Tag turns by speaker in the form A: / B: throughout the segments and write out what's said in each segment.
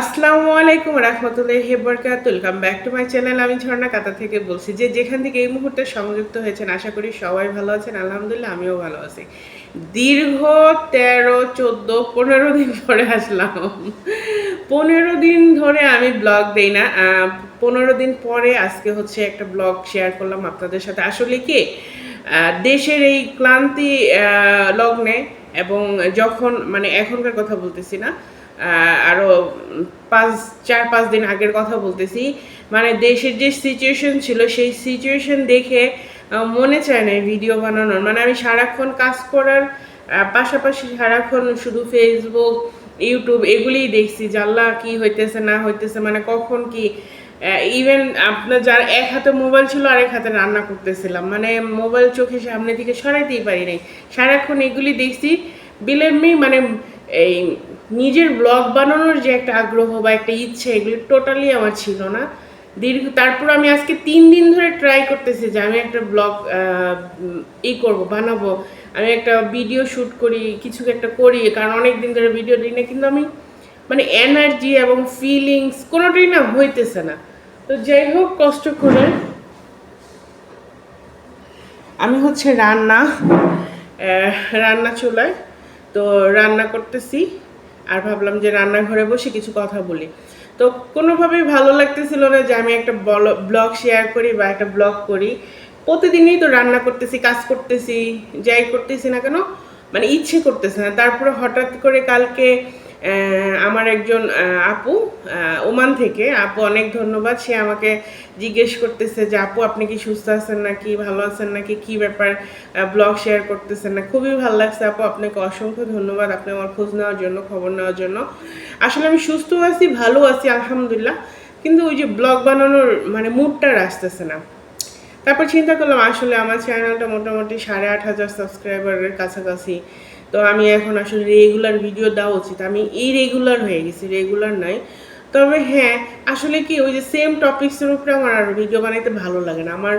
A: আসসালামু আলাইকুম রহমতুল্লাহ বরকাত welcome back to my channel আমি ঝর্ণা কাতা থেকে বলছি যে যেখান থেকে এই মুহূর্তে সংযুক্ত হয়েছেন, আশা করি সবাই ভালো আছেন। আলহামদুলিল্লাহ, আমিও ভালো আছি। দীর্ঘ তেরো, চোদ্দ, পনেরো দিন পরে আসলাম। পনেরো দিন ধরে আমি ব্লগ দেই না। পনেরো দিন পরে আজকে হচ্ছে একটা ব্লগ শেয়ার করলাম আপনাদের সাথে। আসলে কি দেশের এই ক্লান্তি লগ্নে এবং যখন মানে এখনকার কথা বলতেছি না আহ, আরও পাঁচ চার পাঁচ দিন আগের কথা বলতেছি। মানে দেশের যে সিচুয়েশন ছিল সেই সিচুয়েশন দেখে মনে চায় না ভিডিও বানানোর। মানে আমি সারাক্ষণ কাজ করার পাশাপাশি সারাক্ষণ শুধু ফেসবুক ইউটিউব এগুলিই দেখছি জানলা কি হইতেছে না হইতেছে। মানে কখন কি ইভেন আপনার যার এক হাতে মোবাইল ছিল আরেক হাতে রান্না করতেছিলাম। মানে মোবাইল চোখের সামনে থেকে সরাইতেই পারি নাই। সারাক্ষণ এগুলি দেখছি। বিলের মি মানে এই নিজের ব্লগ বানানোর যে একটা আগ্রহ বা একটা ইচ্ছে, এগুলো টোটালি আমার ছিল না। দীর্ঘ, তারপর আমি আজকে তিন দিন ধরে ট্রাই করতেছি যে আমি একটা ব্লগ ই করব, বানাবো। আমি একটা ভিডিও শ্যুট করি, কিছু একটা করি, কারণ অনেক দিন ধরে ভিডিও দিই না, কিন্তু আমি মানে এনার্জি এবং ফিলিংস কোনোটাই না হইতেছে না। তো যাই হোক, কষ্ট করে আমি হচ্ছে রান্না রান্না চুলায় তো রান্না করতেছি আর ভাবলাম যে রান্নাঘরে বসে কিছু কথা বলি। তো কোনোভাবেই ভালো লাগতেছিল না যে আমি একটা ব্লগ শেয়ার করি বা একটা ব্লগ করি। প্রতিদিনই তো রান্না করতেছি, কাজ করতেছি, যাই করতেছি না কেন মানে ইচ্ছে করতেছে না। তারপরে হঠাৎ করে কালকে আমার একজন আপু ওমান থেকে। আপু, অনেক ধন্যবাদ। সে আমাকে জিজ্ঞেস করতেছে যে, আপু, আপনি কি সুস্থ আছেন নাকি? ভালো আছেন নাকি? কি ব্যাপার? ব্লগ শেয়ার করতেছেন না? খুবই ভালো লাগছে, আপু। আপনাকে অসংখ্য ধন্যবাদ। আপনি আমার খোঁজ নেওয়ার জন্য, খবর নেওয়ার জন্য। আসলে আমি সুস্থ আছি, ভালো আছি, আলহামদুলিল্লাহ। কিন্তু ওই যে ব্লগ বানানোর মানে মুডটা আসতেছে না। তারপর চিন্তা করলাম, আসলে আমার চ্যানেলটা মোটামুটি সাড়ে আট হাজার সাবস্ক্রাইবারের কাছাকাছি। তো আমি এখন আসলে রেগুলার ভিডিও দেওয়া উচিত। আমি এই রেগুলার হয়ে গেছি রেগুলার নাই। তবে হ্যাঁ আসলে কি ওই যে সেম টপিক্সের উপরে আমার আর ভিডিও বানাইতে ভালো লাগে না। আমার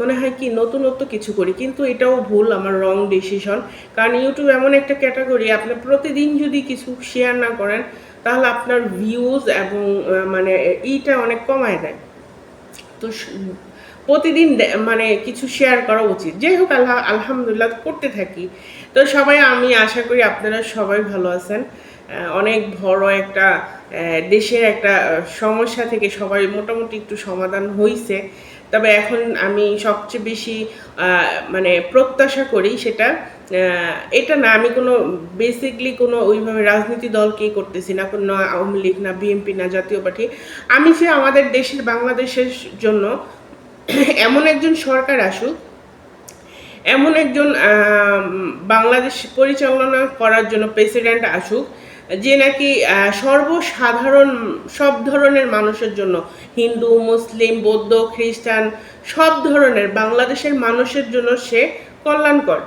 A: মনে হয় কি, নতুনত্ব কিছু করি, কিন্তু এটাও ভুল, আমার রং ডিসিশন কারণ ইউটিউব এমন একটা ক্যাটাগরি আপনি প্রতিদিন যদি কিছু শেয়ার না করেন, তাহলে আপনার ভিউজ এবং মানে এইটা অনেক কমায় দেয়। তো প্রতিদিন মানে কিছু শেয়ার করা উচিত। যাই হোক আল্লাহ আলহামদুলিল্লাহ করতে থাকি। তো সবাই, আমি আশা করি আপনারা সবাই ভালো আছেন। অনেক বড় একটা দেশের একটা সমস্যা থেকে সবাই মোটামুটি একটু সমাধান হয়েছে তবে এখন আমি সবচেয়ে বেশি মানে প্রত্যাশা করি সেটা এটা না, আমি কোনো বেসিকলি কোনো ওইভাবে রাজনীতি দলকেই করতেছি না, কোনো আওয়ামী লীগ না বিএনপি না, জাতীয় পার্টি। আমি যে আমাদের দেশের, বাংলাদেশের জন্য এমন একজন সরকার আসুক, এমন একজন বাংলাদেশ পরিচালনা করার জন্য প্রেসিডেন্ট আসুক, যে নাকি সর্বসাধারণ সব ধরনের মানুষের জন্য, হিন্দু, মুসলিম, বৌদ্ধ, খ্রিস্টান, সব ধরনের বাংলাদেশের মানুষের জন্য সে কল্যাণকর।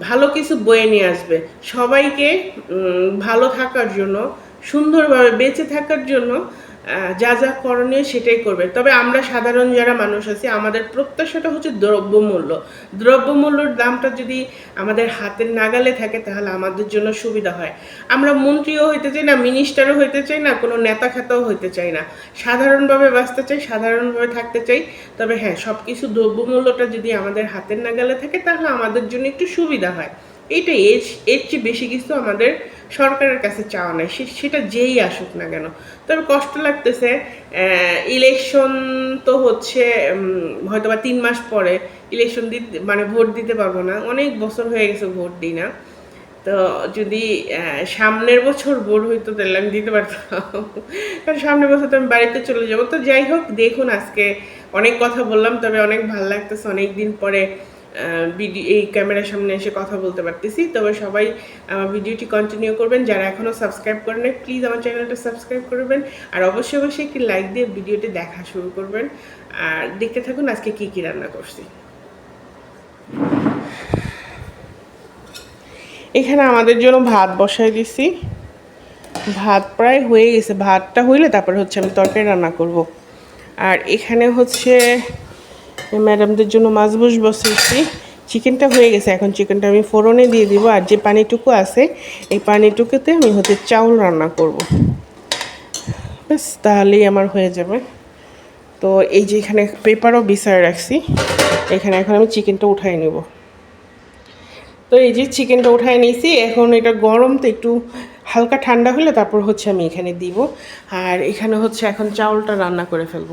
A: ভালো কিছু বয়ে নিয়ে আসবে। সবাইকে ভালো থাকার জন্য, সুন্দরভাবে বেঁচে থাকার জন্য যা যা করণীয় সেটাই করবে। তবে আমরা সাধারণ যারা মানুষ আছি, আমাদের প্রত্যাশাটা হচ্ছে দ্রব্যমূল্য। দ্রব্যমূল্যর দামটা যদি আমাদের হাতের নাগালে থাকে, তাহলে আমাদের জন্য সুবিধা হয়। আমরা মন্ত্রীও হইতে চাই না মিনিস্টারও হইতে চাই না, কোনো নেতা খাতাও হইতে চাই না। সাধারণভাবে বাঁচতে চাই, সাধারণভাবে থাকতে চাই। তবে হ্যাঁ সব কিছু দ্রব্যমূল্যটা যদি আমাদের হাতের নাগালে থাকে, তাহলে আমাদের জন্য একটু সুবিধা হয়। এইটাই এর এর চেয়ে বেশি কিছু আমাদের সরকারের কাছে চাওয়া নাই। সেটা যেই আসুক না কেন। তবে কষ্ট লাগতেছে ইলেকশন তো হচ্ছে হয়তো বা তিন মাস পরে ইলেকশন দিতে মানে ভোট দিতে পারব না। অনেক বছর হয়ে গেছে ভোট দিই না। তো যদি সামনের বছর ভোট হইতো তাহলে আমি দিতে পারতাম। কারণ সামনের বছর তো আমি বাড়িতে চলে যাব। তো যাই হোক, দেখুন আজকে অনেক কথা বললাম, তবে অনেক ভালো লাগতেছে। অনেক দিন পরে ভিডিও এই ক্যামেরার সামনে এসে কথা বলতে পারতেছি। তবে সবাই আমার ভিডিওটি কন্টিনিউ করবেন। যারা এখনও সাবস্ক্রাইব করেন নাই প্লিজ আমার চ্যানেলটা সাবস্ক্রাইব করবেন। আর অবশ্যই অবশ্যই একটি লাইক দিয়ে ভিডিওটি দেখা শুরু করবেন। আর দেখতে থাকুন, আজকে কি কি রান্না করছি। এখানে আমাদের জন্য ভাত বসাই দিছি। ভাত প্রায় হয়ে গেছে। ভাতটা হইলে তারপরে হচ্ছে আমি তরকারি রান্না করব। আর এখানে হচ্ছে ম্যাডামদের জন্য মাছ বুস বসেছি চিকেনটা হয়ে গেছে, এখন চিকেনটা আমি ফোড়নে দিয়ে দিব, আর যে পানিটুকু আছে, এই পানিটুকুতে আমি হচ্ছে চাউল রান্না করব। ব্যাস, তাহলেই আমার হয়ে যাবে। তো এই যে এখানে পেপারও বিছায় রাখছি, এখানে এখন আমি চিকেনটা উঠাই নেব। তো এই যে চিকেনটা উঠাই নিয়েছি, এখন এটা গরম তো একটু হালকা ঠান্ডা হলে তারপর হচ্ছে আমি এখানে দিব। আর এখানে হচ্ছে এখন চাউলটা রান্না করে ফেলব।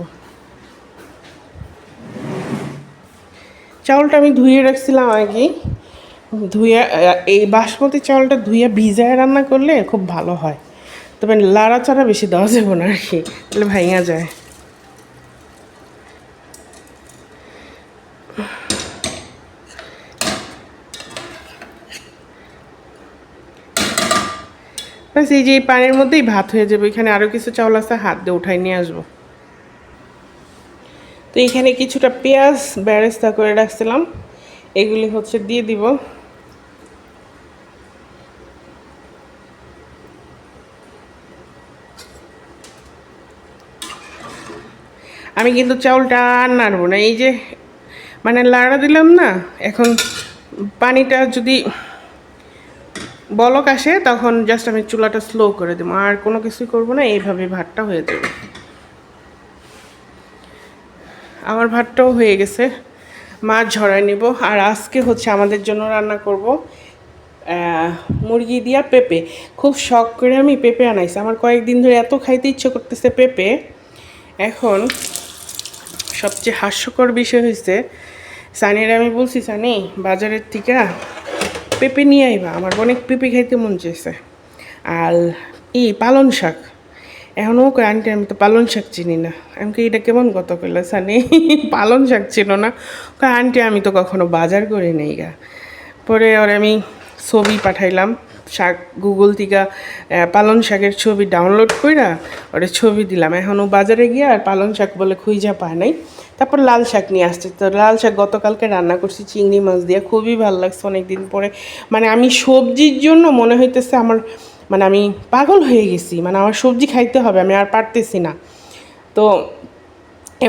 A: চাউলটা আমি ধুয়ে রাখছিলাম আগেই ধুয়ে, এই বাসমতি চাউলটা ধুয়ে ভিজায় রান্না করলে খুব ভালো হয়। তবে লাড়াচাড়া বেশি দেওয়া যাবে না আর কি, তাহলে ভাইয়া যায়। ব্যাস, এই যে এই পানির মধ্যেই ভাত হয়ে যাবে। এখানে আরও কিছু চাউল আছে, হাত দিয়ে উঠাই নিয়ে আসব। তো এখানে কিছুটা পেঁয়াজ ব্যারেস্তা করে রাখছিলাম। এগুলি হচ্ছে দিয়ে দিব। আমি কিন্তু চাউলটা আর নাড়বো না। এই যে মানে লাড়া দিলাম না, এখন পানিটা যদি বলক আসে তখন জাস্ট আমি চুলাটা স্লো করে দেবো। আর কোনো কিছুই করব না, এইভাবে ভাতটা হয়ে যাবে। আমার ভাতটাও হয়ে গেছে। মাছ ঝরাই নিব। আর আজকে হচ্ছে আমাদের জন্য রান্না করব মুরগি দিয়া পেঁপে। খুব শখ করে আমি পেঁপে আনাইছি। আমার কয়েকদিন ধরে এত খাইতে ইচ্ছে করতেছে পেঁপে। এখন সবচেয়ে হাস্যকর বিষয় হয়েছে সানির আমি বলছি, সানি, বাজারের থেকে পেঁপে নিয়ে আইবা। আমার অনেক পেঁপে খাইতে মন চেয়েছে আর ই পালন শাক। এখনও আন্টি, আমি তো পালন শাক চিনি না। আমি কি এটা কেমন কত করলে সানি? পালন শাক ছিল না? আন্টি, আমি তো কখনো বাজার করে নেই গা। পরে ওর আমি ছবি পাঠাইলাম, শাক গুগল থেকে পালন শাকের ছবি ডাউনলোড কইরা ওরে ছবি দিলাম। এখনও বাজারে গিয়ে আর পালন শাক বলে খুঁজা পায় নাই। তারপর লাল শাক নিয়ে আসছে। তো লাল শাক গতকালকে রান্না করছি, চিংড়ি মাছ দিয়ে। খুবই ভালো লাগছে অনেক দিন পরে। মানে আমি সবজির জন্য মনে হইতেছে আমার মানে আমি পাগল হয়ে গেছি মানে আমার সবজি খাইতে হবে, আমি আর পারতেছি না। তো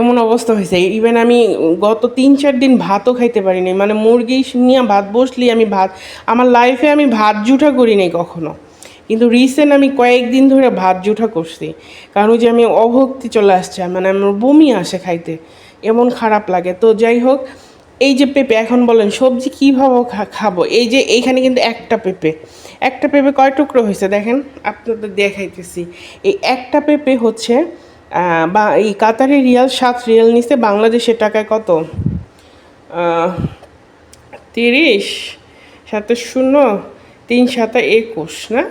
A: এমন অবস্থা হয়েছে ইভেন আমি গত তিন চার দিন ভাতও খাইতে পারিনি মানে মুরগি নিয়ে ভাত বসলি আমি ভাত, আমার লাইফে আমি ভাত জুঠা করি নাই কখনো। কিন্তু রিসেন্ট আমি কয়েকদিন ধরে ভাত জুঠা করছি, কারণ যে আমি অভক্তি চলে আসছে মানে আমার বমি আসে খাইতে, এমন খারাপ লাগে। তো যাই হোক, এই যে পেঁপে, এখন বলেন সবজি কীভাবে খাব? এই যে এইখানে কিন্তু একটা পেঁপে একটা পেঁপে কয় টুকরো হয়েছে দেখেন? আপনাদের দেখাইতেছি। এই একটা পেঁপে হচ্ছে বা এই কাতারি রিয়াল, সাত রিয়াল নিছে বাংলাদেশের টাকায় কত? তিরিশ সাথে শূন্য, তিন সাতা একুশ, না?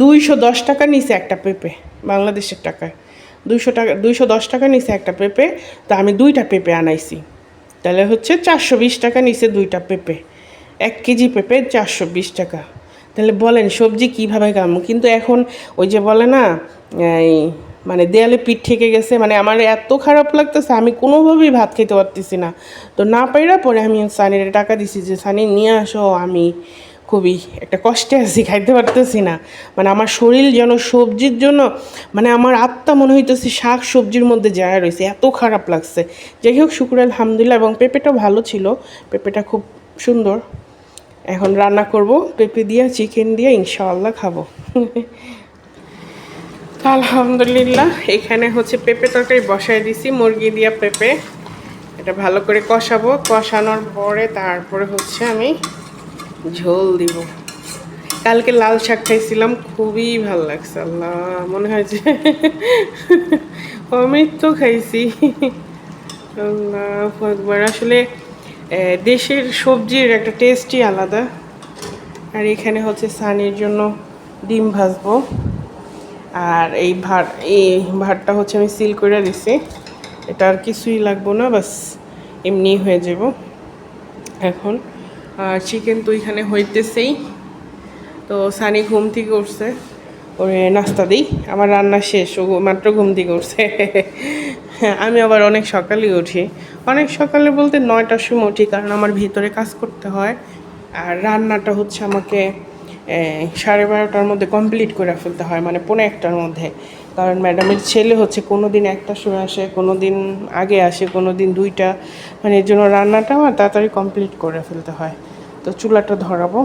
A: দুইশো দশ টাকা নিচে একটা পেঁপে বাংলাদেশের টাকায়। দুইশো টাকা, দুইশো দশ টাকা নিচে একটা পেঁপে, তা আমি দুইটা পেঁপে আনাইছি। তাহলে হচ্ছে চারশো বিশ টাকা নিচে দুইটা পেঁপে। এক কেজি পেঁপে চারশো বিশ টাকা। তাহলে বলেন সবজি কীভাবে খাব? কিন্তু এখন ওই যে বলে না, এই মানে দেয়ালে পিঠ ঠেকে গেছে মানে আমার এত খারাপ লাগতেছে, আমি কোনোভাবেই ভাত খেতে পারতেছি না। তো না পাইরা পরে আমি সানির টাকা দিছি যে, সানি, নিয়ে আসো, আমি খুবই একটা কষ্টে আছি, খাইতে পারতেছি না। মানে আমার শরীর যেন সবজির জন্য মানে আমার আত্মা মনে হইতেছে শাক সবজির মধ্যে যায় রয়েছে এত খারাপ লাগছে। যাই হোক, শুক্র আলহামদুলিল্লাহ, এবং পেঁপেটাও ভালো ছিল, পেঁপেটা খুব সুন্দর। এখন রান্না করব, পেঁপে দিয়ে চিকেন দিয়ে, ইনশাআল্লাহ খাব। আলহামদুলিল্লাহ, এখানে হচ্ছে পেঁপে তরকারি বসায় দিছি, মুরগি দিয়া পেঁপে। এটা ভালো করে কষাবো, কষানোর পরে তারপরে হচ্ছে আমি ঝোল দিব। কালকে লাল শাক খাইছিলাম, খুবই ভালো লাগছে, আল্লাহ, মনে হয় যে অমৃত খাইছি। আল্লাহ আসলে দেশের সবজির একটা টেস্টই আলাদা। আর এখানে হচ্ছে সানির জন্য ডিম ভাজবো। আর এই ভাত এই ভাতটা হচ্ছে আমি সিল করে দিছি। এটা আর কিছুই লাগবো না, বাস এমনি হয়ে যাব। এখন, আর চিকেন তো এখানে হইতেছেই। তো সানি ঘুম থেকে উঠছে, ওরে নাস্তা দিই। আমার রান্না শেষ, ও মাত্র ঘুম থেকে উঠছে। হ্যাঁ আমি আবার অনেক সকালে উঠি। অনেক সকালে বলতে নয়টার সময় উঠি কারণ আমার ভিতরে কাজ করতে হয়। আর রান্নাটা হচ্ছে আমাকে সাড়ে বারোটার মধ্যে কমপ্লিট করে ফেলতে হয় মানে পৌনে একটার মধ্যে। কারণ ম্যাডামের ছেলে হচ্ছে কোনো দিন একটার সময় আসে কোনো দিন আগে আসে কোনো দিন দুইটা। মানে এর জন্য রান্নাটা আমার তাড়াতাড়ি কমপ্লিট করে ফেলতে হয়। তো চুলাটা ধরাবো।